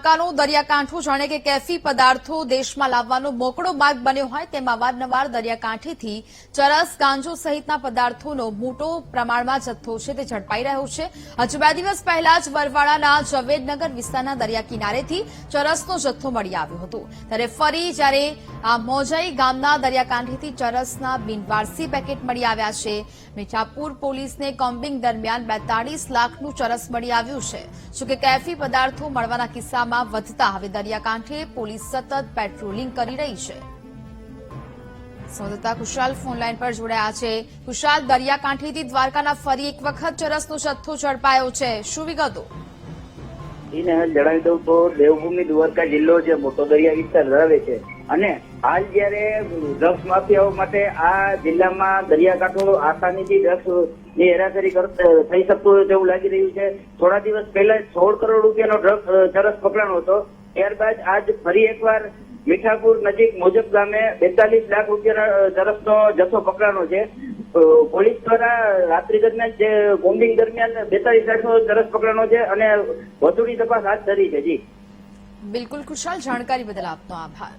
દ્વારકાનો દરિયાકાંઠું જાણે કે કેફી પદાર્થો દેશમાં લાવવાનો મોકળો માર્ગ બન્યો હોય તેમ અવારનવાર દરિયાકાંઠેથી ચરસ, ગાંજો સહિતના પદાર્થોનો મોટો પ્રમાણમાં જથ્થો છે તે ઝડપાઈ રહ્યો છે. હજુ બે દિવસ પહેલા જ વરવાડાના જવેદનગર વિસ્તારના દરિયા કિનારેથી ચરસનો જથ્થો મળી આવ્યો હતો. ત્યારે ફરી જ્યારે આ મોજાઈ ગામના દરિયાકાંઠેથી ચરસના બિનવારસી પેકેટ મળી આવ્યા છે, મીઠાપુર પોલીસને કોમ્બિંગ દરમિયાન બેતાળીસ લાખનું ચરસ મળી આવ્યું છે. જોકે કેફી પદાર્થો મળવાના કિસ્સામાં વધતા હવે દરિયાકાંઠે પોલીસ સતત પેટ્રોલિંગ કરી રહી છે. સંવાદદાતા કુશાલ ફોનલાઈન પર જોડાયા છે. કુશાલ દરિયાકાંઠેથી દ્વારકાના ફરી એક વખત ચરસનો જથ્થો ઝડપાયો છે. શું વિગતો? એને જણાવી દઉં તો દેવભૂમિ દ્વારકા જિલ્લો જે મોટો દરિયા વિસ્તાર ધરાવે છે. અને હાલ જયારે ડ્રગ્સ માફિયાઓ માટે આ જિલ્લામાં દરિયાકાંઠો આસાનીથી ડ્રગ્સની હેરાફેરી થઈ શકતું હોય તેવું લાગી રહ્યું છે. થોડા દિવસ પહેલા સોળ કરોડ રૂપિયાનો ડ્રગ્સ ચરસ પકડાણો હતો. ત્યારબાદ આજ ફરી એકવાર મીઠાપુર નજીક મુજબ ગામે બેતાલીસ લાખ રૂપિયાના તરફનો જથ્થો પકડાનો છે. પોલીસ દ્વારા રાત્રિ દરમિયાન જે બોમ્બિંગ દરમિયાન બેતાલીસ લાખનો ચરસ પકડાનો છે અને વધુની તપાસ હાથ ધરી છે. જી. બિલકુલ, કુશાલ જાણકારી બદલ આપનો આભાર.